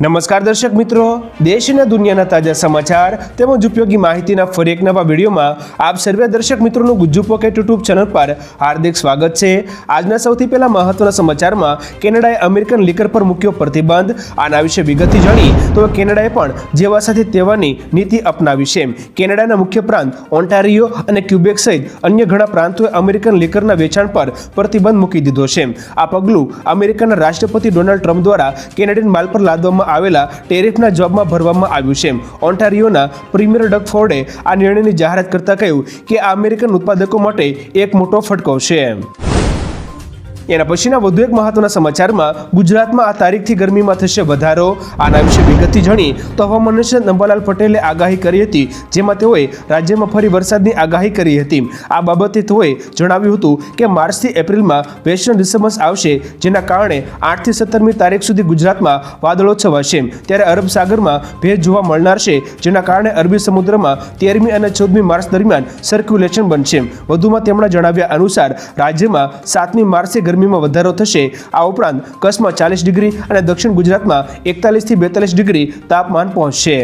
નમસ્કાર દર્શક મિત્રો દેશ અને દુનિયાના તાજા સમાચાર તેમજ ઉપયોગી માહિતીના ફરી એક નવા વિડીયોમાં આપ સર્વે દર્શક મિત્રોનું ગુજ્જુ પોકેટ યુટ્યુબ ચેનલ પર હાર્દિક સ્વાગત છે. આજના સૌથી પહેલા મહત્વના સમાચારમાં કેનેડાએ અમેરિકન લીકર પર મૂક્યો પ્રતિબંધ. આના વિશે વિગતથી જાણી તો કેનેડાએ પણ જેવા સાથે તેવાની નીતિ અપનાવી છે. કેનેડાના મુખ્ય પ્રાંત ઓન્ટારિયો અને ક્યુબેક સહિત અન્ય ઘણા પ્રાંતોએ અમેરિકન લીકરના વેચાણ પર પ્રતિબંધ મૂકી દીધો છે. આ પગલું અમેરિકાના રાષ્ટ્રપતિ ડોનાલ્ડ ટ્રમ્પ દ્વારા કેનેડિયન માલ પર લાદવામાં આવેલા ટેરિફના જોબમાં ભરવામાં આવ્યું છે. ઓન્ટારિયોના પ્રીમિયર ડગ ફોર્ડે આ નિર્ણયની જાહેરાત કરતા કહ્યું કે આ અમેરિકન ઉત્પાદકો માટે એક મોટો ફટકો છે. એના પછીના વધુ એક મહત્વના સમાચારમાં ગુજરાતમાં આ તારીખથી ગરમીમાં થશે વધારો. આના વિશે વિગતથી જાણી તો હવામાન નિષ્ણાત અંબાલાલ પટેલે આગાહી કરી હતી, જેમાં તેઓએ રાજ્યમાં ફરી વરસાદની આગાહી કરી હતી. આ બાબતે તેઓએ જણાવ્યું હતું કે માર્ચથી એપ્રિલમાં વેસ્ટર્ન ડિસ્ટર્બન્સ આવશે, જેના કારણે આઠથી સત્તરમી તારીખ સુધી ગુજરાતમાં વાદળો છવાશે ત્યારે અરબ સાગરમાં ભેજ જોવા મળનાર છે, જેના કારણે અરબી સમુદ્રમાં તેરમી અને ચૌદમી માર્ચ દરમિયાન સર્ક્યુલેશન બનશે. વધુમાં તેમના જણાવ્યા અનુસાર, રાજ્યમાં સાતમી માર્ચે ગરમીમાં વધારો થશે. આ ઉપરાંત કચ્છમાં ચાલીસ ડિગ્રી અને દક્ષિણ ગુજરાતમાં એકતાલીસથી બેતાલીસ ડિગ્રી તાપમાન પહોંચશે.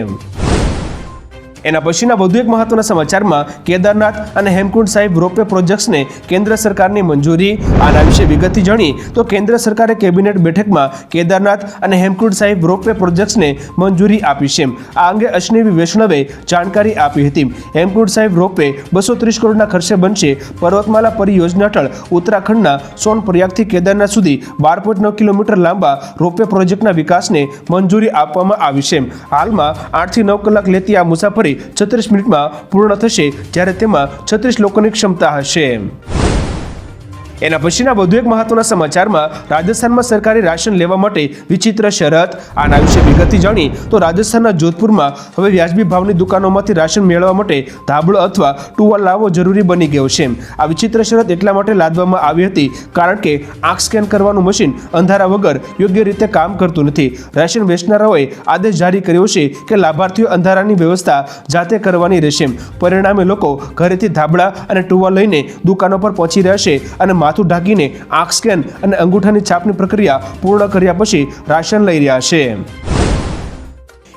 એના પછીના વધુ એક મહત્વના સમાચારમાં કેદારનાથ અને હેમકુંડ સાહિબ રોપવે પ્રોજેક્ટ્સને કેન્દ્ર સરકારની મંજૂરી, આના વિશે વિગતથી જાણી તો કેન્દ્ર સરકારે કેબિનેટ બેઠકમાં કેદારનાથ અને હેમકુંડ સાહિબ રોપવે પ્રોજેક્ટ્સને મંજૂરી આપી છે. આ અંગે અશ્વિની વૈષ્ણવે જાણકારી આપી હતી. હેમકુંડ સાહિબ રોપવે બસો ત્રીસ કરોડના ખર્ચે બનશે પર્વતમાલા પરિયોજના હેઠળ ઉત્તરાખંડના સોનપ્રયાગથી કેદારનાથ સુધી બાર પોઈન્ટ નવ કિલોમીટર લાંબા રોપવે પ્રોજેક્ટના વિકાસને મંજૂરી આપવામાં આવી છે. હાલમાં આઠથી નવ કલાક લેતી આ મુસાફરી છત્રીસ મિનિટમાં પૂર્ણ થશે જ્યારે તેમાં છત્રીસ લોકોની ક્ષમતા હશે. એના પછીના વધુ એક મહત્વના સમાચારમાં રાજસ્થાનમાં સરકારી રાશન લેવા માટે વિચિત્ર શરત, આના વિશે વિગતથી જાણી તો રાજસ્થાનના જોધપુરમાં હવે વ્યાજબી ભાવની દુકાનોમાંથી રાશન મેળવવા માટે ધાબળો અથવા ટુવાલ લાવવો જરૂરી બની ગયો છે. આ વિચિત્ર શરત એટલા માટે લાદવામાં આવી હતી કારણ કે આંખ સ્કેન કરવાનું મશીન અંધારા વગર યોગ્ય રીતે કામ કરતું નથી. રાશન વેચનારાઓએ આદેશ જારી કર્યો છે કે લાભાર્થીઓ અંધારાની વ્યવસ્થા જાતે કરવાની રહેશે. પરિણામે લોકો ઘરેથી ધાબળા અને ટુવાલ લઈને દુકાનો પર પહોંચી રહ્યા અને માથું ઢાંકીને આંખ સ્કેન અને અંગૂઠાની છાપની પ્રક્રિયા પૂર્ણ કર્યા પછી રાશન લઈ રહ્યા છે.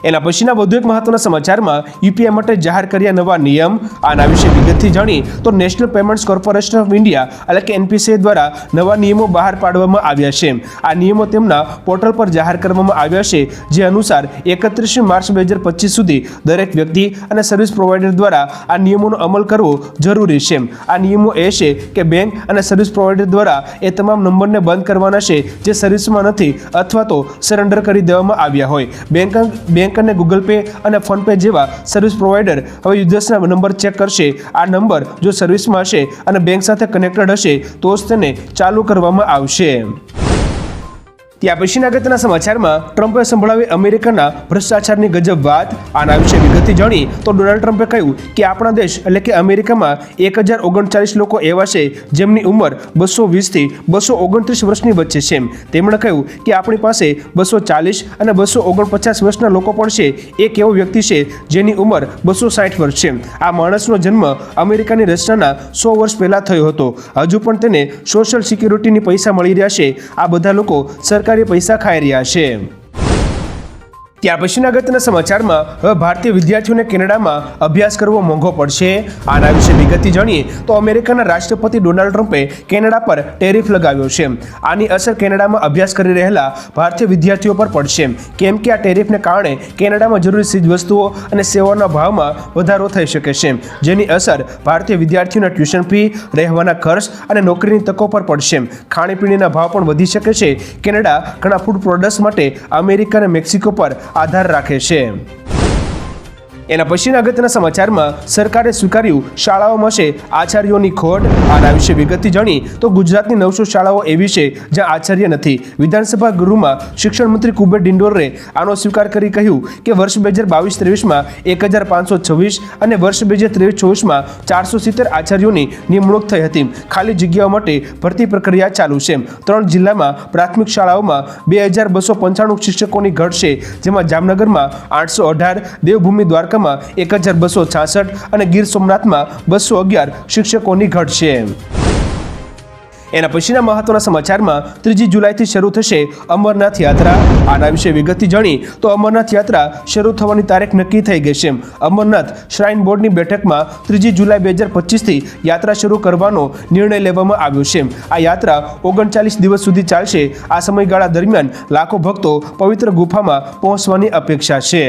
એના પછીના વધુ એક મહત્વના સમાચારમાં યુપીઆઈ માટે જાહેર કર્યા નવા નિયમ. આના વિશે વિગતથી જાણી તો national payments corporation of India એટલે કે એનપીસીએ દ્વારા નવા નિયમો બહાર પાડવામાં આવ્યા છે. આ નિયમો તેમના પોર્ટલ પર જાહેર કરવામાં આવ્યા છે, જે અનુસાર એકત્રીસમી માર્ચ બે હજાર પચીસ સુધી દરેક વ્યક્તિ અને સર્વિસ પ્રોવાઈડર દ્વારા આ નિયમોનો અમલ કરવો જરૂરી છે. આ નિયમો એ છે કે બેંક અને સર્વિસ પ્રોવાઈડર દ્વારા એ તમામ નંબરને બંધ કરવાના છે, જે સર્વિસમાં નથી અથવા તો સરેન્ડર કરી દેવામાં આવ્યા હોય. બેંક બેંક અને ગૂગલ પે અને ફોનપે જેવા સર્વિસ પ્રોવાઈડર હવે યુઝર્સના નંબર ચેક કરશે. આ નંબર જો સર્વિસમાં હશે અને બેંક સાથે કનેક્ટેડ હશે તો જ તેને ચાલુ કરવામાં આવશે. ત્યાં પછીના અગત્યના સમાચારમાં ટ્રમ્પે સંભળાવી અમેરિકાના ભ્રષ્ટાચારની ગજબ વાત. આના વિશે વિગતે જાણી તો ડોનાલ્ડ ટ્રમ્પે કહ્યું કે આપણા દેશ એટલે કે અમેરિકામાં એક હજાર ઓગણચાલીસ લોકો એવા છે જેમની ઉંમર બસો વીસથી બસો ઓગણત્રીસ વર્ષની વચ્ચે છે. તેમણે કહ્યું કે આપણી પાસે બસો ચાલીસ અને બસો ઓગણપચાસ વર્ષના લોકો પણ છે. એક એવો વ્યક્તિ છે જેની ઉંમર બસો સાઠ વર્ષ છે. આ માણસનો જન્મ અમેરિકાની રચનાના સો વર્ષ પહેલાં થયો હતો. હજુ પણ તેને સોશિયલ સિક્યુરિટીની પૈસા મળી રહ્યા છે. આ બધા લોકો સરકારી પૈસા ખાઈ રહ્યા છે. ત્યાર પછીના અગત્યના સમાચારમાં હવે ભારતીય વિદ્યાર્થીઓને કેનેડામાં અભ્યાસ કરવો મોંઘો પડશે. આના વિશે વિગતથી જાણીએ તો અમેરિકાના રાષ્ટ્રપતિ ડોનાલ્ડ ટ્રમ્પે કેનેડા પર ટેરિફ લગાવ્યો છે. આની અસર કેનેડામાં અભ્યાસ કરી રહેલા ભારતીય વિદ્યાર્થીઓ પર પડશે. કેમ કે આ ટેરિફને કારણે કેનેડામાં જરૂરી ચીજવસ્તુઓ અને સેવાઓના ભાવમાં વધારો થઈ શકે છે. જેની અસર ભારતીય વિદ્યાર્થીઓના ટ્યુશન ફી, રહેવાના ખર્ચ અને નોકરીની તકો પર પડશે. ખાણીપીણીના ભાવ પણ વધી શકે છે. કેનેડા ઘણા ફૂડ પ્રોડક્ટ્સ માટે અમેરિકા અને મેક્સિકો પર આધાર રાખે છે. એના પછીના અગત્યના સમાચારમાં સરકારે સ્વીકાર્યું શાળાઓમાં છે આચાર્યોની ખોટ. આના વિશે વિગતથી જાણી તો ગુજરાતની નવસો શાળાઓ એવી છે જ્યાં આચાર્ય નથી. વિધાનસભા ગૃહમાં શિક્ષણ મંત્રી કુબેર ડિંડોરે આનો સ્વીકાર કરી કહ્યું કે વર્ષ બે હજાર બાવીસ ત્રેવીસમાં એક હજાર પાંચસો છવ્વીસ અને વર્ષ બે હજાર ત્રેવીસ ચોવીસમાં ચારસો સિત્તેર આચાર્યોની નિમણૂક થઈ હતી. ખાલી જગ્યાઓ માટે ભરતી પ્રક્રિયા ચાલુ છે. ત્રણ જિલ્લામાં પ્રાથમિક શાળાઓમાં બે હજાર બસો પંચાણું શિક્ષકોની ઘટ છે, જેમાં જામનગરમાં આઠસો અઢાર, દેવભૂમિ દ્વારકામાં એક હજાર બસો છાસઠ અને ગીર સોમનાથમાં બસો અગિયાર શિક્ષકોની ઘટ છે. એના પછીના મહત્વના સમાચારમાં ત્રીજી જુલાઈથી શરૂ થશે અમરનાથ યાત્રા. આના વિશે વિગતથી જાણી તો અમરનાથ યાત્રા શરૂ થવાની તારીખ નક્કી થઈ ગઈ છે. અમરનાથ શ્રાઇન બોર્ડની બેઠકમાં ત્રીજી જુલાઈ બે હજાર પચીસથી યાત્રા શરૂ કરવાનો નિર્ણય લેવામાં આવ્યો છે. આ યાત્રા ઓગણચાલીસ દિવસ સુધી ચાલશે. આ સમયગાળા દરમિયાન લાખો ભક્તો પવિત્ર ગુફામાં પહોંચવાની અપેક્ષા છે.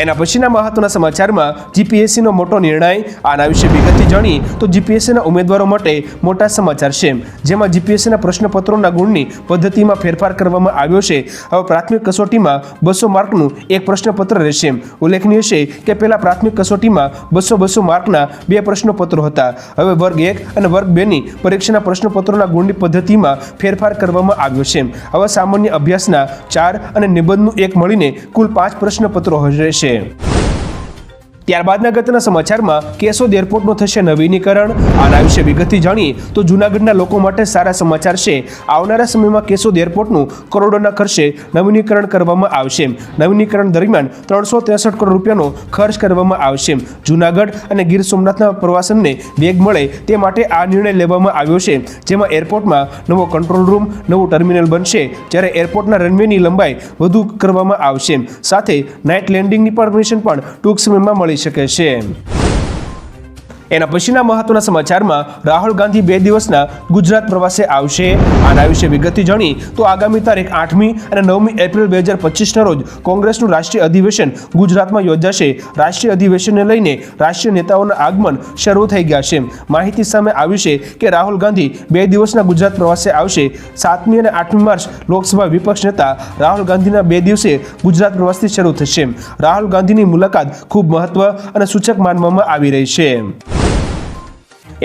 એના પછીના મહત્વના સમાચારમાં જીપીએસસીનો મોટો નિર્ણય, આના વિશે વિગતથી જાણી તો જીપીએસસીના ઉમેદવારો માટે મોટા સમાચાર છે. જેમાં જીપીએસસીના પ્રશ્નપત્રોના ગુણની પદ્ધતિમાં ફેરફાર કરવામાં આવ્યો છે. હવે પ્રાથમિક કસોટીમાં બસો માર્કનું એક પ્રશ્નપત્ર રહેશે. ઉલ્લેખનીય છે કે પહેલા પ્રાથમિક કસોટીમાં બસો બસો માર્કના બે પ્રશ્નપત્રો હતા. હવે વર્ગ એક અને વર્ગ બેની પરીક્ષાના પ્રશ્નપત્રોના ગુણની પદ્ધતિમાં ફેરફાર કરવામાં આવ્યો છે. હવે સામાન્ય અભ્યાસના ચાર અને નિબંધનું એક મળીને કુલ પાંચ પ્રશ્નપત્રો રહેશે você. ત્યારબાદના ગતના સમાચારમાં કેશોદ એરપોર્ટનું થશે નવીનીકરણ. આના વિશે વિગતથી જાણીએ તો જૂનાગઢના લોકો માટે સારા સમાચાર છે. આવનારા સમયમાં કેશોદ એરપોર્ટનું કરોડોના ખર્ચે નવીનીકરણ કરવામાં આવશે. નવીનીકરણ દરમિયાન ત્રણસો ત્રેસઠ કરોડ રૂપિયાનો ખર્ચ કરવામાં આવશે. જૂનાગઢ અને ગીર સોમનાથના પ્રવાસનને વેગ મળે તે માટે આ નિર્ણય લેવામાં આવ્યો છે. જેમાં એરપોર્ટમાં નવો કંટ્રોલ રૂમ, નવું ટર્મિનલ બનશે. જ્યારે એરપોર્ટના રનવેની લંબાઈ વધુ કરવામાં આવશે. સાથે નાઇટ લેન્ડિંગની પરમિશન પણ ટૂંક સમયમાં મળી શકે છે. એના પછીના મહત્વના સમાચારમાં રાહુલ ગાંધી બે દિવસના ગુજરાત પ્રવાસે આવશે. આના વિશે વિગતથી જાણી તો આગામી તારીખ આઠમી અને નવમી એપ્રિલ બે હજાર પચીસના રોજ કોંગ્રેસનું રાષ્ટ્રીય અધિવેશન ગુજરાતમાં યોજાશે. રાષ્ટ્રીય અધિવેશનને લઈને રાષ્ટ્રીય નેતાઓના આગમન શરૂ થઈ ગયા છે. માહિતી સામે આવી છે કે રાહુલ ગાંધી બે દિવસના ગુજરાત પ્રવાસે આવશે. સાતમી અને આઠમી માર્ચ લોકસભા વિપક્ષ નેતા રાહુલ ગાંધીના બે દિવસે ગુજરાત પ્રવાસથી શરૂ થશે. રાહુલ ગાંધીની મુલાકાત ખૂબ મહત્વ અને સૂચક માનવામાં આવી રહી છે.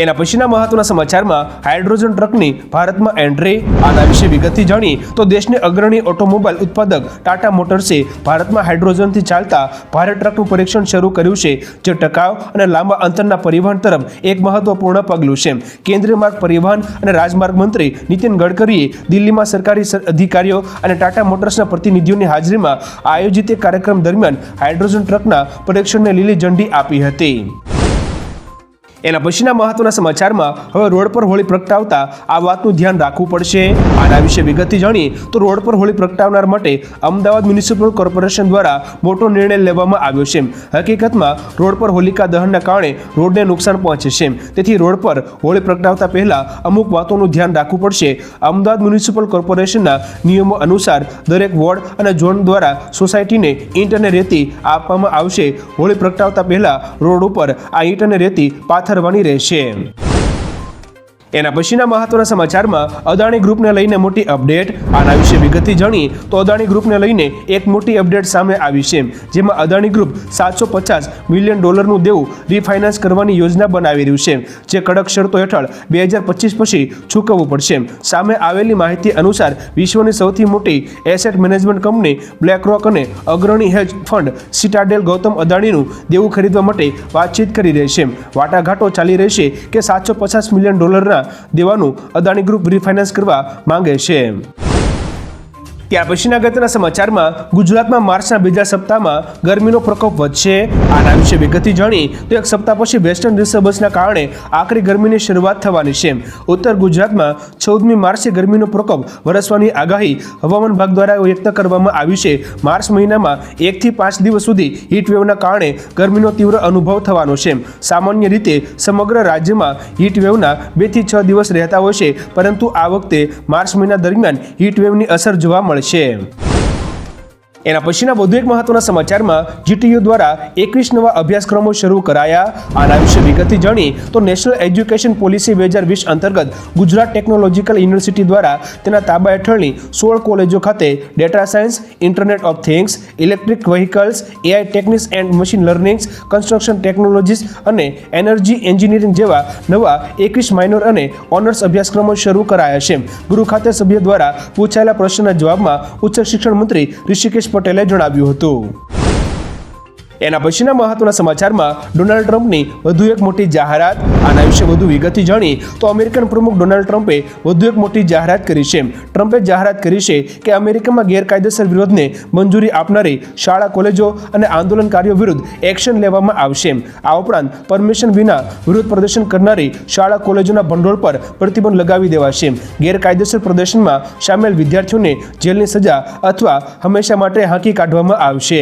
એના પછીના મહત્વના સમાચારમાં હાઇડ્રોજન ટ્રકની ભારતમાં એન્ટ્રી, આના વિશે વિગતથી જાણી તો દેશની અગ્રણી ઓટોમોબાઈલ ઉત્પાદક ટાટા મોટર્સે ભારતમાં હાઇડ્રોજનથી ચાલતા ભારે ટ્રકનું પરીક્ષણ શરૂ કર્યું છે, જે ટકાઉ અને લાંબા અંતરના પરિવહન તરફ એક મહત્વપૂર્ણ પગલું છે. કેન્દ્રીય માર્ગ પરિવહન અને રાજમાર્ગ મંત્રી નીતિન ગડકરીએ દિલ્હીમાં સરકારી અધિકારીઓ અને ટાટા મોટર્સના પ્રતિનિધિઓની હાજરીમાં આયોજિત કાર્યક્રમ દરમિયાન હાઇડ્રોજન ટ્રકના પરીક્ષણને લીલી ઝંડી આપી હતી. એના પછીના મહત્વના સમાચારમાં હવે રોડ પર હોળી પ્રગટાવતા આ વાતનું ધ્યાન રાખવું પડશે. આના વિશે વિગતથી જાણીએ તો રોડ પર હોળી પ્રગટાવનાર માટે અમદાવાદ મ્યુનિસિપલ કોર્પોરેશન દ્વારા મોટો નિર્ણય લેવામાં આવ્યો છે. હકીકતમાં રોડ પર હોલિકા દહનના કારણે રોડને નુકસાન પહોંચે છે. તેથી રોડ પર હોળી પ્રગટાવતા પહેલા અમુક વાતોનું ધ્યાન રાખવું પડશે. અમદાવાદ મ્યુનિસિપલ કોર્પોરેશનના નિયમો અનુસાર દરેક વોર્ડ અને ઝોન દ્વારા સોસાયટીને ઈંટ અને રેતી આપવામાં આવશે. હોળી પ્રગટાવતા પહેલા રોડ ઉપર આ ઈંટ અને રેતી પાથરવાની રહેશે. એના પછીના મહત્વના સમાચારમાં અદાણી ગ્રુપને લઈને મોટી અપડેટ. આના વિશે વિગતથી જાણીએ તો અદાણી ગ્રુપને લઈને એક મોટી અપડેટ સામે આવી છે, જેમાં અદાણી ગ્રુપ સાતસો પચાસ મિલિયન ડોલરનું દેવું રિફાઇનાન્સ કરવાની યોજના બનાવી રહ્યું છે, જે કડક શરતો હેઠળ બે હજાર પચીસ પછી ચૂકવવું પડશે. સામે આવેલી માહિતી અનુસાર વિશ્વની સૌથી મોટી એસેટ મેનેજમેન્ટ કંપની બ્લેકરોક અને અગ્રણી હેજ ફંડ સિટાડેલ ગૌતમ અદાણીનું દેવું ખરીદવા માટે વાતચીત કરી રહી છે. વાટાઘાટો ચાલી રહેશે કે સાતસો પચાસ મિલિયન ડોલરના દેવાનું અદાણી ગ્રુપ રિફાઇનાન્સ કરવા માંગે છે. ત્યાર પછીના અગત્યના સમાચારમાં ગુજરાતમાં માર્ચના બીજા સપ્તાહમાં ગરમીનો પ્રકોપ વધશે. આના વિશે વિગતથી જાણી તો એક સપ્તાહ પછી વેસ્ટર્ન ડિસ્ટર્બન્સના કારણે આખરી ગરમીની શરૂઆત થવાની છે. ઉત્તર ગુજરાતમાં ચૌદમી માર્ચે ગરમીનો પ્રકોપ વરસવાની આગાહી હવામાન વિભાગ દ્વારા વ્યક્ત કરવામાં આવી છે. માર્ચ મહિનામાં એકથી પાંચ દિવસ સુધી હીટવેવના કારણે ગરમીનો તીવ્ર અનુભવ થવાનો છે. સામાન્ય રીતે સમગ્ર રાજ્યમાં હીટવેવના બેથી છ દિવસ રહેતા હોય છે, પરંતુ આ વખતે માર્ચ મહિના દરમિયાન હીટવેવની અસર જોવા મળશે એના પછીના વધુ એક મહત્વના સમાચારમાં જીટીયુ દ્વારા એકવીસ નવા અભ્યાસક્રમો શરૂ કરાયા. આના વિશે વિગતથી જાણી તો નેશનલ એજ્યુકેશન પોલિસી બે હજાર વીસ અંતર્ગત ગુજરાત ટેકનોલોજીકલ યુનિવર્સિટી દ્વારા તેના તાબા હેઠળની સોળ કોલેજો ખાતે data science internet of things electric vehicles AI techniques and machine learnings construction technologies અને એનર્જી એન્જિનિયરિંગ જેવા નવા એકવીસ માઇનોર અને ઓનર્સ અભ્યાસક્રમો શરૂ કરાયા છે. ગૃહ ખાતે સભ્ય દ્વારા પૂછાયેલા પ્રશ્નના જવાબમાં ઉચ્ચ શિક્ષણ મંત્રી ઋષિકેશ પટેલે જણાવ્યું હતું. એના પછીના મહત્વના સમાચારમાં ડોનાલ્ડ ટ્રમ્પની વધુ એક મોટી જાહેરાત, આના વિશે વધુ વિગતથી જાણી, તો અમેરિકન પ્રમુખ ડોનાલ્ડ ટ્રમ્પે વધુ એક મોટી જાહેરાત કરી છે. ટ્રમ્પે જાહેરાત કરી છે કે અમેરિકામાં ગેરકાયદેસર વિરોધને મંજૂરી આપનારી શાળા, કોલેજો અને આંદોલનકારીઓ વિરુદ્ધ એક્શન લેવામાં આવશે. આ ઉપરાંત પરમિશન વિના વિરોધ પ્રદર્શન કરનારી શાળા, કોલેજોના ભંડોળ પર પ્રતિબંધ લગાવી દેવાશે. ગેરકાયદેસર પ્રદર્શનમાં સામેલ વિદ્યાર્થીઓને જેલની સજા અથવા હંમેશા માટે હાંકી કાઢવામાં આવશે.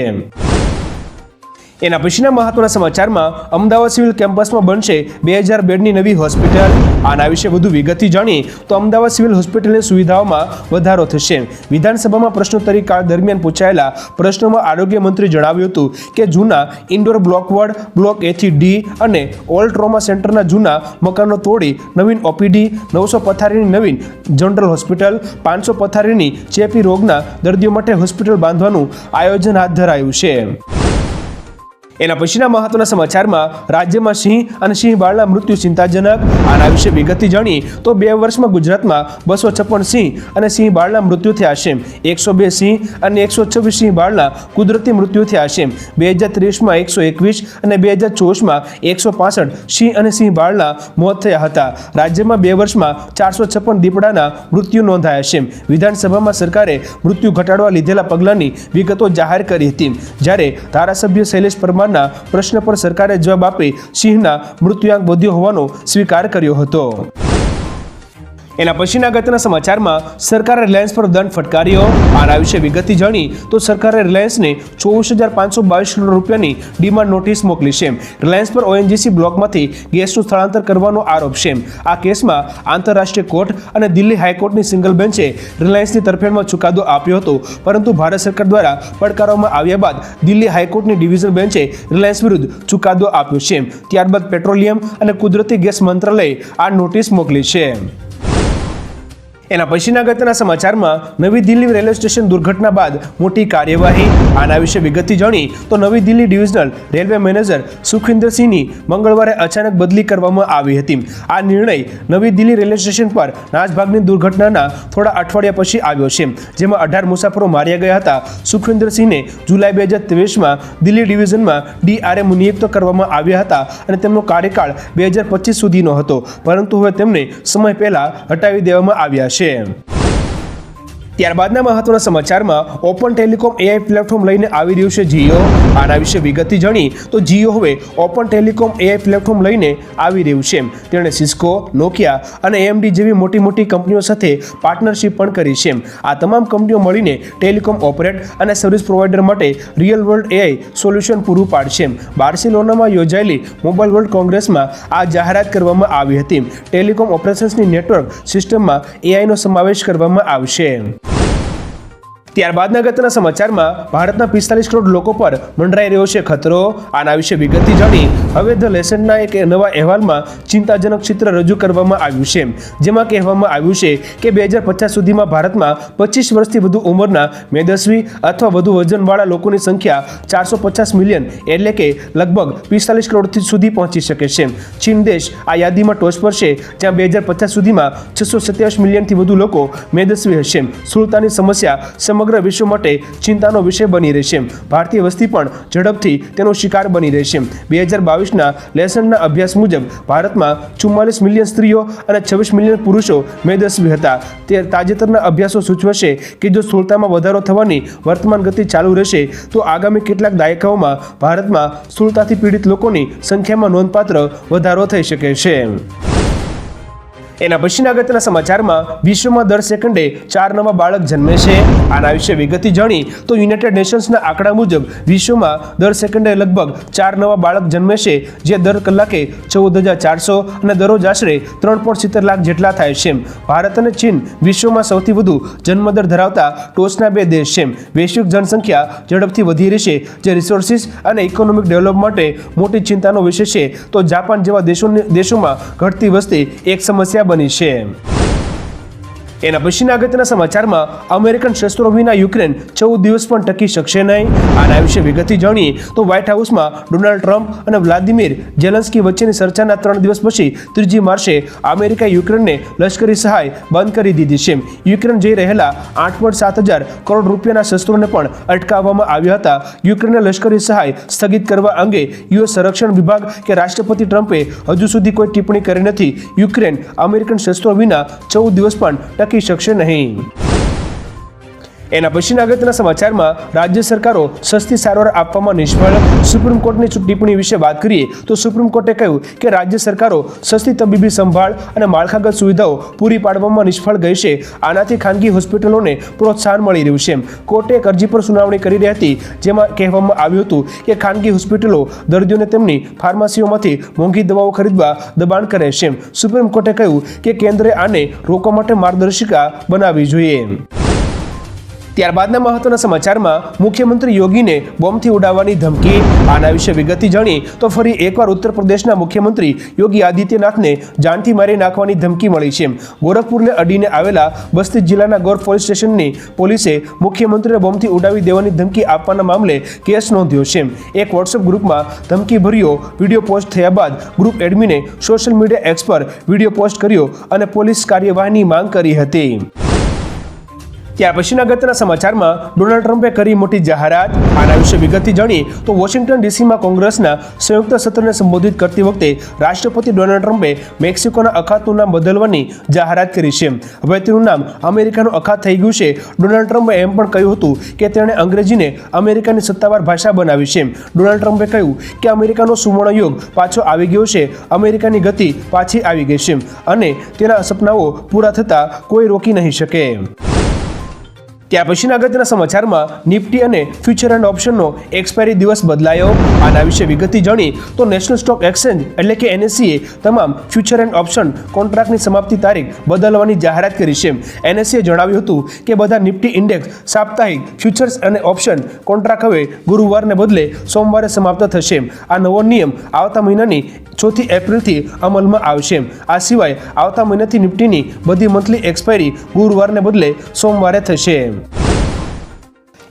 એના પછીના મહત્વના સમાચારમાં અમદાવાદ સિવિલ કેમ્પસમાં બનશે બે હજાર બેડની નવી હોસ્પિટલ. આના વિશે વધુ વિગતથી જાણીએ તો અમદાવાદ સિવિલ હોસ્પિટલની સુવિધાઓમાં વધારો થશે. વિધાનસભામાં પ્રશ્નોત્તરી કાળ દરમિયાન પૂછાયેલા પ્રશ્નોમાં આરોગ્ય મંત્રી જણાવ્યું હતું કે જૂના ઇન્ડોર બ્લોક વોર્ડ, બ્લોક એથી ડી અને ઓલ ટ્રોમા સેન્ટરના જૂના મકાનો તોડી નવીન ઓપીડી, નવસો પથારીની નવીન જનરલ હોસ્પિટલ, પાંચસો પથારીની ચેપી રોગના દર્દીઓ માટે હોસ્પિટલ બાંધવાનું આયોજન હાથ ધરાયું છે. એના પછીના મહત્વના સમાચારમાં રાજ્યમાં સિંહ અને સિંહ બાળના મૃત્યુ ચિંતાજનક. આના વિશે વિગતથી જાણી તો બે વર્ષમાં ગુજરાતમાં બસો છપ્પન સિંહ અને સિંહબાળના મૃત્યુ થયા છે. એકસો બે સિંહ અને એકસો છવ્વીસ સિંહ બાળના કુદરતી મૃત્યુ થયા છે. બે હજાર ત્રીસમાં એકસો એકવીસ અને બે હજાર ચોવીસમાં એકસો પાસઠ સિંહ અને સિંહ બાળના મોત થયા હતા. રાજ્યમાં બે વર્ષમાં ચારસો છપ્પન દીપડાના મૃત્યુ નોંધાયા છે. વિધાનસભામાં સરકારે મૃત્યુ ઘટાડવા લીધેલા પગલાંની વિગતો જાહેર કરી હતી. જ્યારે ધારાસભ્ય શૈલેષ પરમારના પ્રશ્ન પર સરકારે જવાબ આપી સિંહના મૃત્યુઆંક વધ્યો હોવાનો સ્વીકાર કર્યો હતો. એના પછીના અગત્યના સમાચારમાં સરકારે રિલાયન્સ પર દંડ ફટકાર્યો. આના વિશે વિગતથી જાણી તો સરકારે રિલાયન્સને ચોવીસ હજાર પાંચસો બાવીસ કરોડ રૂપિયાની ડિમાન્ડ નોટિસ મોકલી છે. રિલાયન્સ પર ઓએનજીસી બ્લોકમાંથી ગેસનું સ્થળાંતર કરવાનો આરોપ છે. આ કેસમાં આંતરરાષ્ટ્રીય કોર્ટ અને દિલ્હી હાઈકોર્ટની સિંગલ બેન્ચે રિલાયન્સની તરફેણમાં ચુકાદો આપ્યો હતો. પરંતુ ભારત સરકાર દ્વારા પડકારવામાં આવ્યા બાદ દિલ્હી હાઈકોર્ટની ડિવિઝન બેન્ચે રિલાયન્સ વિરુદ્ધ ચુકાદો આપ્યો છે. ત્યારબાદ પેટ્રોલિયમ અને કુદરતી ગેસ મંત્રાલયે આ નોટિસ મોકલી છે. એના પછીના અગત્યના સમાચારમાં નવી દિલ્હી રેલવે સ્ટેશન દુર્ઘટના બાદ મોટી કાર્યવાહી. આના વિશે વિગતથી જાણી તો નવી દિલ્હી ડિવિઝનલ રેલવે મેનેજર સુખવિન્દરસિંહની મંગળવારે અચાનક બદલી કરવામાં આવી હતી. આ નિર્ણય નવી દિલ્હી રેલવે સ્ટેશન પર નાસભાગની દુર્ઘટનાના થોડા અઠવાડિયા પછી આવ્યો છે, જેમાં અઢાર મુસાફરો માર્યા ગયા હતા. સુખવિન્દરસિંહને જુલાઈ બે હજાર ત્રેવીસમાં દિલ્હી ડિવિઝનમાં ડીઆરએમ નિયુક્ત કરવામાં આવ્યા હતા અને તેમનો કાર્યકાળ બે હજાર પચીસ સુધીનો હતો, પરંતુ હવે તેમને સમય પહેલા હટાવી દેવામાં આવ્યા છે. için. ત્યારબાદના મહત્વના સમાચારમાં ઓપન ટેલિકોમ એઆઈ પ્લેટફોર્મ લઈને આવી રહ્યું છે જીઓ. આના વિશે વિગતથી જાણી તો જીઓ હવે ઓપન ટેલિકોમ એઆઈ પ્લેટફોર્મ લઈને આવી રહ્યું છે. તેણે સિસ્કો, નોકિયા અને એએમડી જેવી મોટી મોટી કંપનીઓ સાથે પાર્ટનરશિપ પણ કરી છે. આ તમામ કંપનીઓ મળીને ટેલિકોમ ઓપરેટ અને સર્વિસ પ્રોવાઈડર માટે રિયલ વર્લ્ડ એઆઈ સોલ્યુશન પૂરું પાડશે. બાર્સિલોનામાં યોજાયેલી મોબાઈલ વર્લ્ડ કોંગ્રેસમાં આ જાહેરાત કરવામાં આવી હતી. ટેલિકોમ ઓપરેશન્સની નેટવર્ક સિસ્ટમમાં એઆઈનો સમાવેશ કરવામાં આવશે. ત્યારબાદના અગત્યના સમાચારમાં ભારતના પિસ્તાલીસ કરોડ લોકો પર મંડરાઈ રહ્યો છે ખતરો. આના વિશે વિગતથી જાણી હવે ધ લેસનના એક નવા અહેવાલમાં ચિંતાજનક ચિત્ર રજૂ કરવામાં આવ્યું છે. જેમાં કહેવામાં આવ્યું છે કે બે હજાર પચાસ સુધીમાં ભારતમાં પચીસ વર્ષથી વધુ ઉંમરના મેદસ્વી અથવા વધુ વજનવાળા લોકોની સંખ્યા ચારસો પચાસ મિલિયન એટલે કે લગભગ પિસ્તાલીસ કરોડથી સુધી પહોંચી શકે છે. ચીન દેશ આ યાદીમાં ટોચ પર છે, જ્યાં બે હજાર પચાસ સુધીમાં છસો સત્યાવીસ મિલિયનથી વધુ લોકો મેદસ્વી હશે. સ્થૂળતાની સમસ્યા સમગ્ર વિશ્વ માટે ચિંતાનો વિષય બની રહેશે. ભારતીય વસ્તી પણ ઝડપથી તેનો શિકાર બની રહેશે. બે હજાર બાવીસના લેસનના અભ્યાસ મુજબ ભારતમાં ચુમ્માલીસ મિલિયન સ્ત્રીઓ અને છવ્વીસ મિલિયન પુરુષો મેદસ્વી હતા. તે તાજેતરના અભ્યાસો સૂચવે છે કે જો સ્થૂળતામાં વધારો થવાની વર્તમાન ગતિ ચાલુ રહેશે, તો આગામી કેટલાક દાયકાઓમાં ભારતમાં સ્થૂળતાથી પીડિત લોકોની સંખ્યામાં નોંધપાત્ર વધારો થઈ શકે છે. એના પછીના અગત્યના સમાચારમાં વિશ્વમાં દર સેકન્ડે ચાર નવા બાળક જન્મે છે આના વિશે વિગતથી જાણી તો યુનાઇટેડ નેશન્સના આંકડા મુજબ વિશ્વમાં દર સેકન્ડે લગભગ ચાર નવા બાળક જન્મે છે જે દર કલાકે ચૌદ હજાર ચારસો અને દરરોજ આશરે ત્રણ પોઈન્ટ સિત્તેર લાખ જેટલા થાય છે ભારત અને ચીન વિશ્વમાં સૌથી વધુ જન્મદર ધરાવતા ટોચના બે દેશ છે વૈશ્વિક જનસંખ્યા ઝડપથી વધી રહી છે, જે રિસોર્સિસ અને ઇકોનોમિક ડેવલપ માટે મોટી ચિંતાનો વિષય છે. તો જાપાન જેવા દેશોની દેશોમાં ઘટતી વસ્તી એક સમસ્યા બની છે. એના પછીના અગત્યના સમાચારમાં અમેરિકન શસ્ત્રો વિના યુક્રેન ચૌદ દિવસ પણ ટકી શકશે નહીં. આના વિશે વિગતથી જાણીએ તો વ્હાઇટ હાઉસમાં ડોનાલ્ડ ટ્રમ્પ અને વ્લાદિમીર જેલન્સ્કી વચ્ચેની ચર્ચાના ત્રણ દિવસ પછી ત્રીજી માર્ચે અમેરિકાએ યુક્રેનને લશ્કરી સહાય બંધ કરી દીધી છે. યુક્રેન જઈ રહેલા આઠ પોઈન્ટ સાત હજાર કરોડ રૂપિયાના શસ્ત્રોને પણ અટકાવવામાં આવ્યા હતા. યુક્રેનને લશ્કરી સહાય સ્થગિત કરવા અંગે યુએસ સંરક્ષણ વિભાગ કે રાષ્ટ્રપતિ ટ્રમ્પે હજુ સુધી કોઈ ટિપ્પણી કરી નથી. યુક્રેન અમેરિકન શસ્ત્રો વિના ચૌદ દિવસ પણ ટકી શકશે નહીં. એના પછીના અગત્યના સમાચારમાં રાજ્ય સરકારો સસ્તી સારવાર આપવામાં નિષ્ફળ. સુપ્રીમ કોર્ટની ટિપ્પણી વિશે વાત કરીએ તો સુપ્રીમ કોર્ટે કહ્યું કે રાજ્ય સરકારો સસ્તી તબીબી સંભાળ અને માળખાગત સુવિધાઓ પૂરી પાડવામાં નિષ્ફળ ગઈ છે. આનાથી ખાનગી હોસ્પિટલોને પ્રોત્સાહન મળી રહ્યું છે. કોર્ટે એક અરજી પર સુનાવણી કરી રહી હતી, જેમાં કહેવામાં આવ્યું હતું કે ખાનગી હોસ્પિટલો દર્દીઓને તેમની ફાર્મસીઓમાંથી મોંઘી દવાઓ ખરીદવા દબાણ કરે છે. સુપ્રીમ કોર્ટે કહ્યું કે કેન્દ્રે આને રોકવા માટે માર્ગદર્શિકા બનાવવી જોઈએ. ત્યારબાદના મહત્વના સમાચારમાં મુખ્યમંત્રી યોગીને બોમ્બથી ઉડાવવાની ધમકી, આના વિશે વિગતથી જાણી તો ફરી એકવાર ઉત્તર પ્રદેશના મુખ્યમંત્રી યોગી આદિત્યનાથને જાનથી મારી નાખવાની ધમકી મળી છે. ગોરખપુરને અડીને આવેલા બસ્તી જિલ્લાના ગોર પોલીસ સ્ટેશનની પોલીસે મુખ્યમંત્રીને બોમ્બથી ઉડાવી દેવાની ધમકી આપવાના મામલે કેસ નોંધ્યો છે. એક વોટ્સએપ ગ્રુપમાં ધમકી ભર્યો વીડિયો પોસ્ટ થયા બાદ ગ્રુપ એડમિને સોશિયલ મીડિયા એક્સ પર વીડિયો પોસ્ટ કર્યો અને પોલીસ કાર્યવાહીની માંગ કરી હતી. ત્યાર પછીના અગત્યના સમાચારમાં ડોનાલ્ડ ટ્રમ્પે કરી મોટી જાહેરાત. આના વિશે વિગતથી જાણીએ તો વોશિંગ્ટન ડીસીમાં કોંગ્રેસના સંયુક્ત સત્રને સંબોધિત કરતી વખતે રાષ્ટ્રપતિ ડોનાલ્ડ ટ્રમ્પે મેક્સિકોના અખાતનું નામ બદલવાની જાહેરાત કરી છે. હવે તેનું નામ અમેરિકાનું અખાત થઈ ગયું છે. ડોનાલ્ડ ટ્રમ્પે એમ પણ કહ્યું હતું કે તેણે અંગ્રેજીને અમેરિકાની સત્તાવાર ભાષા બનાવી છે. ડોનાલ્ડ ટ્રમ્પે કહ્યું કે અમેરિકાનો સુવર્ણ યુગ પાછો આવી ગયો છે. અમેરિકાની ગતિ પાછી આવી ગઈ છે અને તેના સપનાઓ પૂરા થતાં કોઈ રોકી નહીં શકે. ત્યાર પછીના અગત્યના સમાચારમાં નિફ્ટી અને ફ્યુચર એન્ડ ઓપ્શનનો એક્સપાયરી દિવસ બદલાયો. આના વિશે વિગતથી જાણી તો નેશનલ સ્ટોક એક્સચેન્જ એટલે કે એનએસસીએ તમામ ફ્યુચર એન્ડ ઓપ્શન કોન્ટ્રાક્ટની સમાપ્તિ તારીખ બદલવાની જાહેરાત કરી છે. એનએસસીએ જણાવ્યું હતું કે બધા નિફ્ટી ઇન્ડેક્સ સાપ્તાહિક ફ્યુચર્સ અને ઓપ્શન કોન્ટ્રાક્ટ હવે ગુરુવારને બદલે સોમવારે સમાપ્ત થશે. આ નવો નિયમ આવતા મહિનાની ચોથી એપ્રિલથી અમલમાં આવશે. આ સિવાય આવતા મહિનાથી નિફ્ટીની બધી મંથલી એક્સપાયરી ગુરુવારને બદલે સોમવારે થશે.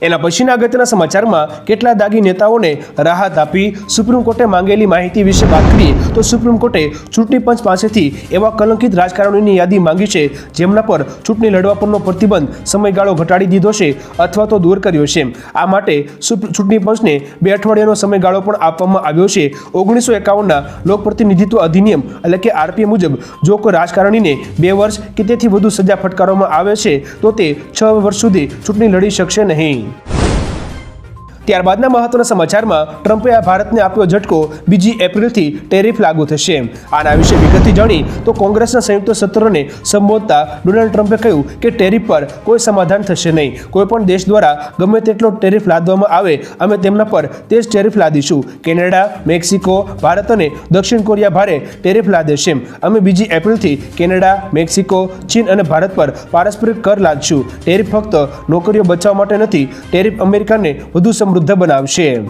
એના પછીના અગત્યના સમાચારમાં કેટલા દાગી નેતાઓને રાહત આપી સુપ્રીમ કોર્ટે માંગેલી માહિતી વિશે વાત કરીએ તો સુપ્રીમ કોર્ટે ચૂંટણી પંચ પાસેથી એવા કલંકિત રાજકારણીની યાદી માંગી છે, જેમના પર ચૂંટણી લડવા પરનો પ્રતિબંધ સમયગાળો ઘટાડી દીધો છે અથવા તો દૂર કર્યો છે. આ માટે ચૂંટણી પંચને બે અઠવાડિયાનો સમયગાળો પણ આપવામાં આવ્યો છે. ઓગણીસો એકાવનના લોકપ્રતિનિધિત્વ અધિનિયમ, એટલે કે આરપીએ મુજબ, જો કોઈ રાજકારણીને બે વર્ષ કે તેથી વધુ સજા ફટકારવામાં આવે છે, તો તે છ વર્ષ સુધી ચૂંટણી લડી શકશે નહીં. you. ત્યારબાદના મહત્વના સમાચારમાં ટ્રમ્પે આ ભારતને આપ્યો ઝટકો. બીજી એપ્રિલથી ટેરિફ લાગુ થશે. આના વિશે વિગતથી જાણી તો કોંગ્રેસના સંયુક્ત સત્રને સંબોધતા ડોનાલ્ડ ટ્રમ્પે કહ્યું કે ટેરિફ પર કોઈ સમાધાન થશે નહીં. કોઈ પણ દેશ દ્વારા ગમે તેટલો ટેરિફ લાદવામાં આવે, અમે તેમના પર તે જ ટેરિફ લાદીશું. કેનેડા, મેક્સિકો, ભારત અને દક્ષિણ કોરિયા ભારે ટેરિફ લાદે છે. અમે બીજી એપ્રિલથી કેનેડા, મેક્સિકો, ચીન અને ભારત પર પારસ્પરિક કર લાદશું. ટેરિફ ફક્ત નોકરીઓ બચાવવા માટે નથી, ટેરિફ અમેરિકાને વધુ સમૃદ્ધ બનાવશે.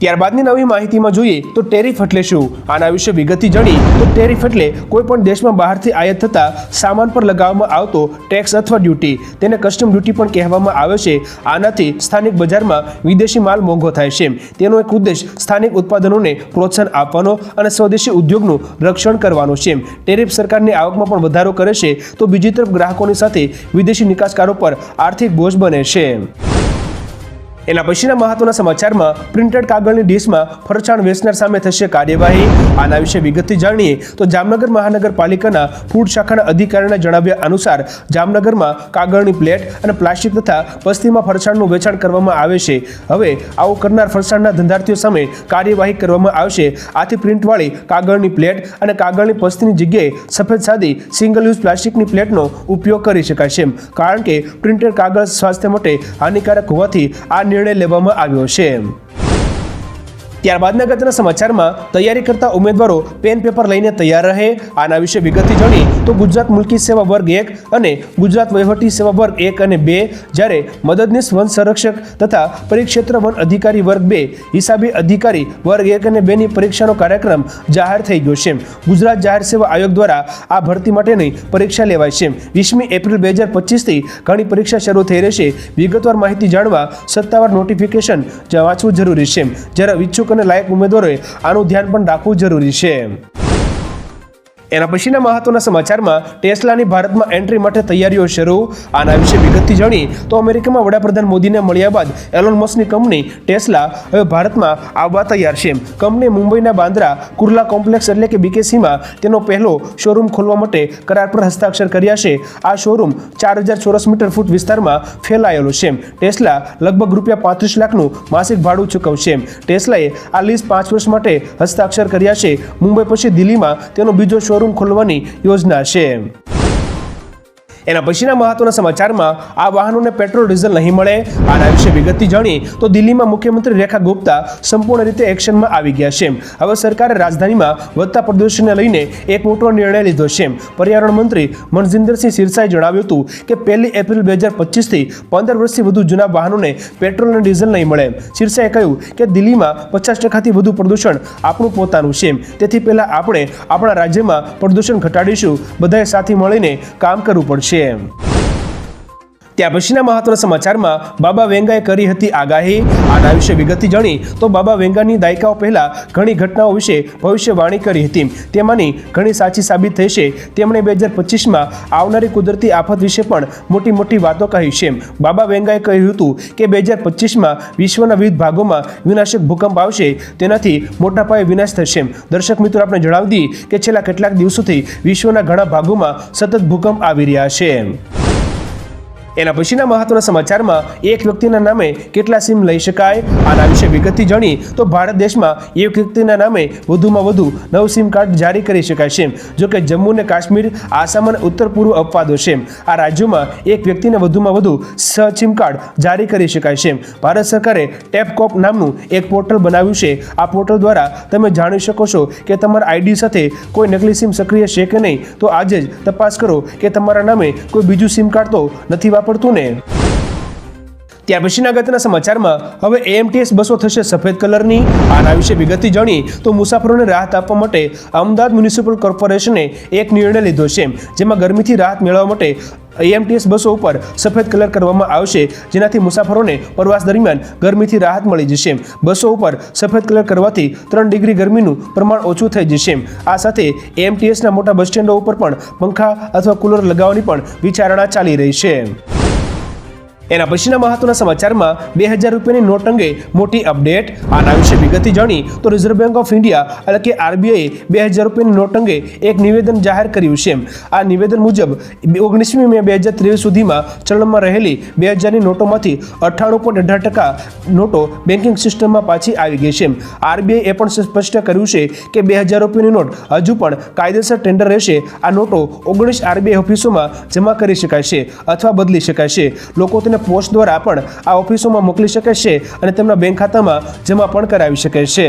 ત્યારબાદની નવી માહિતીમાં જોઈએ તો ટેરિફ એટલે શું? આના વિશે વિગતથી જાણી તો ટેરિફ એટલે કોઈ પણ દેશમાં બહારથી આયાત થતા સામાન પર લગાવવામાં આવતો ટેક્સ અથવા ડ્યુટી. તેને કસ્ટમ ડ્યુટી પણ કહેવામાં આવે છે. આનાથી સ્થાનિક બજારમાં વિદેશી માલ મોંઘો થાય છે. તેનો એક ઉદ્દેશ સ્થાનિક ઉત્પાદનોને પ્રોત્સાહન આપવાનો અને સ્વદેશી ઉદ્યોગનું રક્ષણ કરવાનો છે. ટેરિફ સરકારની આવકમાં પણ વધારો કરે છે, તો બીજી તરફ ગ્રાહકોની સાથે વિદેશી નિકાસકારો પર આર્થિક બોજ બને છે. એના પછીના મહત્વના સમાચારમાં પ્રિન્ટેડ કાગળની ડીશમાં ફરસાણ વેચનાર સામે થશે કાર્યવાહી. આના વિશે વિગતથી જાણીએ તો જામનગર મહાનગરપાલિકાના ફૂડ શાખાના અધિકારીના જણાવ્યા અનુસાર જામનગરમાં કાગળની પ્લેટ અને પ્લાસ્ટિક તથા પસ્તીમાં ફરસાણનું વેચાણ કરવામાં આવે છે. હવે આવું કરનાર ફરસાણના ધંધાર્થીઓ સામે કાર્યવાહી કરવામાં આવશે. આથી પ્રિન્ટવાળી કાગળની પ્લેટ અને કાગળની પસ્તીની જગ્યાએ સફેદ સાદી સિંગલ યુઝ પ્લાસ્ટિકની પ્લેટનો ઉપયોગ કરી શકાય છે. કારણ કે પ્રિન્ટેડ કાગળ સ્વાસ્થ્ય માટે હાનિકારક હોવાથી આ નિર્ણય લેવામાં આવ્યો છે. ત્યારબાદના ગતના સમાચારમાં તૈયારી કરતા ઉમેદવારો પેન પેપર લઈને તૈયાર રહે. આના વિશે વિગતથી જાણી તો ગુજરાત મુલકી સેવા વર્ગ એક અને ગુજરાત વહીવટી સેવા વર્ગ એક અને બે જ્યારે મદદનીશ વન સંરક્ષક તથા પરિક્ષેત્ર વન અધિકારી વર્ગ બે, હિસાબી અધિકારી વર્ગ એક અને બેની પરીક્ષાનો કાર્યક્રમ જાહેર થઈ ગયો છે. ગુજરાત જાહેર સેવા આયોગ દ્વારા આ ભરતી માટેની પરીક્ષા લેવાય છે. વીસમી એપ્રિલ બે હજાર પચીસથી ઘણી પરીક્ષા શરૂ થઈ રહેશે. વિગતવાર માહિતી જાણવા સત્તાવાર નોટિફિકેશન વાંચવું જરૂરી છે. જ્યારે ઈચ્છુક અને લાયક ઉમેદવારોએ આનું ધ્યાન પણ રાખવું જરૂરી છે. એના પછીના મહત્વના સમાચારમાં ટેસ્લાની ભારતમાં એન્ટ્રી માટે તૈયારીઓ શરૂ. આના વિશે વિગતથી જાણી તો અમેરિકામાં વડાપ્રધાન મોદીને મળ્યા બાદ એલોન મસ્કની કંપની ટેસ્લા હવે ભારતમાં આવવા તૈયાર છે. કંપની મુંબઈના બાંદ્રા કુર્લા કોમ્પ્લેક્સ એટલે કે બીકેસીમાં તેનો પહેલો શોરૂમ ખોલવા માટે કરાર પર હસ્તાક્ષર કર્યા છે. આ શોરૂમ ચાર હજાર ચોરસ મીટર ફૂટ વિસ્તારમાં ફેલાયેલો છે. ટેસ્લા લગભગ રૂપિયા પાંત્રીસ લાખનું માસિક ભાડું ચૂકવશે. ટેસ્લાએ આ લીઝ પાંચ વર્ષ માટે હસ્તાક્ષર કર્યા છે. મુંબઈ પછી દિલ્હીમાં તેનો બીજો શોરૂમ ખોલવાની યોજના છે. એના પછીના મહત્વના સમાચારમાં આ વાહનોને પેટ્રોલ, ડીઝલ નહીં મળે. આના વિશે વિગતથી જાણી તો દિલ્હીમાં મુખ્યમંત્રી રેખા ગુપ્તા સંપૂર્ણ રીતે એક્શનમાં આવી ગયા છે. હવે સરકારે રાજધાનીમાં વધતા પ્રદૂષણને લઈને એક મોટો નિર્ણય લીધો છે. પર્યાવરણ મંત્રી મનજિંદરસિંહ સિરસાએ જણાવ્યું હતું કે પહેલી એપ્રિલ બે હજાર પચીસથી પંદર વર્ષથી વધુ જૂના વાહનોને પેટ્રોલ અને ડીઝલ નહીં મળે. સિરસાએ કહ્યું કે દિલ્હીમાં પચાસ ટકાથી વધુ પ્રદૂષણ આપણું પોતાનું છે. તેથી પહેલાં આપણે આપણા રાજ્યમાં પ્રદૂષણ ઘટાડીશું. બધાએ સાથે મળીને કામ કરવું પડશે. Jim. ત્યાં પછીના મહત્વના સમાચારમાં બાબા વેંગાએ કરી હતી આગાહી. આના વિશે વિગતથી જાણી તો બાબા વેંગાની દાયકાઓ પહેલા ઘણી ઘટનાઓ વિશે ભવિષ્યવાણી કરી હતી. તેમાંની ઘણી સાચી સાબિત થઈ છે. તેમણે બે હજાર પચીસમાં આવનારી કુદરતી આફત વિશે પણ મોટી મોટી વાતો કહી છે. બાબા વેંગાએ કહ્યું હતું કે બે હજાર પચીસમાં વિશ્વના વિવિધ ભાગોમાં વિનાશક ભૂકંપ આવશે. તેનાથી મોટા પાયે વિનાશ થશે. દર્શક મિત્રો આપણે જણાવી દઈએ કે છેલ્લા કેટલાક દિવસોથી વિશ્વના ઘણા ભાગોમાં સતત ભૂકંપ આવી રહ્યા છે. એના પછીના મહત્વના સમાચારમાં એક વ્યક્તિના નામે કેટલા સિમ લઈ શકાય? આના વિશે વિગતથી જાણી તો ભારત દેશમાં એક વ્યક્તિના નામે વધુમાં વધુ નવ સિમ કાર્ડ જારી કરી શકાય છે. જો કે જમ્મુ અને કાશ્મીર, આસામ અને ઉત્તર પૂર્વ અપવાદો છે. આ રાજ્યોમાં એક વ્યક્તિને વધુમાં વધુ છ સિમ કાર્ડ જારી કરી શકાય છે. ભારત સરકારે ટેપકોપ નામનું એક પોર્ટલ બનાવ્યું છે. આ પોર્ટલ દ્વારા તમે જાણી શકો છો કે તમારા આઈડી સાથે કોઈ નકલી સિમ સક્રિય છે કે નહીં? તો આજે જ તપાસ કરો કે તમારા નામે કોઈ બીજું સિમ કાર્ડ તો નથી વાપરતું ને? ત્યાર પછીના અગત્યના સમાચારમાં હવે એએમટીએસ બસો થશે સફેદ કલરની. આના વિશે વિગતથી જાણી તો મુસાફરોને રાહત આપવા માટે અમદાવાદ મ્યુનિસિપલ કોર્પોરેશને એક નિર્ણય લીધો છે. જેમાં ગરમીથી રાહત મેળવવા માટે એએમટીએસ બસો ઉપર સફેદ કલર કરવામાં આવશે. જેનાથી મુસાફરોને પ્રવાસ દરમિયાન ગરમીથી રાહત મળી જશે. બસો ઉપર સફેદ કલર કરવાથી ત્રણ ડિગ્રી ગરમીનું પ્રમાણ ઓછું થઈ જશે. આ સાથે એએમટીએસના મોટા બસ સ્ટેન્ડો ઉપર પણ પંખા અથવા કુલર લગાવવાની પણ વિચારણા ચાલી રહી છે. એના પછીના મહત્વના સમાચારમાં બે હજાર રૂપિયાની નોટ અંગે મોટી અપડેટ. આના વિશે વિગતથી જાણી તો રિઝર્વ બેંક ઓફ ઇન્ડિયા એટલે કે આરબીઆઈએ બે હજાર રૂપિયાની નોટ અંગે એક નિવેદન જાહેર કર્યું છે આ નિવેદન મુજબ ઓગણીસમી મે બે હજાર ત્રેવીસ સુધીમાં ચલણમાં રહેલી બે હજારની નોટોમાંથી અઠ્ઠાણું પોઈન્ટ અઢાર ટકા નોટો બેન્કિંગ સિસ્ટમમાં પાછી આવી ગઈ છે આરબીઆઈ એ પણ સ્પષ્ટ કર્યું છે કે બે હજાર રૂપિયાની નોટ હજુ પણ કાયદેસર ટેન્ડર રહેશે. આ નોટો ઓગણીસ આરબીઆઈ ઓફિસોમાં જમા કરી શકાય છે અથવા બદલી શકાય છે. લોકો તેને પોસ્ટ દ્વારા પણ આ ઓફિસોમાં મોકલી શકે છે અને તેમના બેંક ખાતામાં જમા પણ કરાવી શકે છે.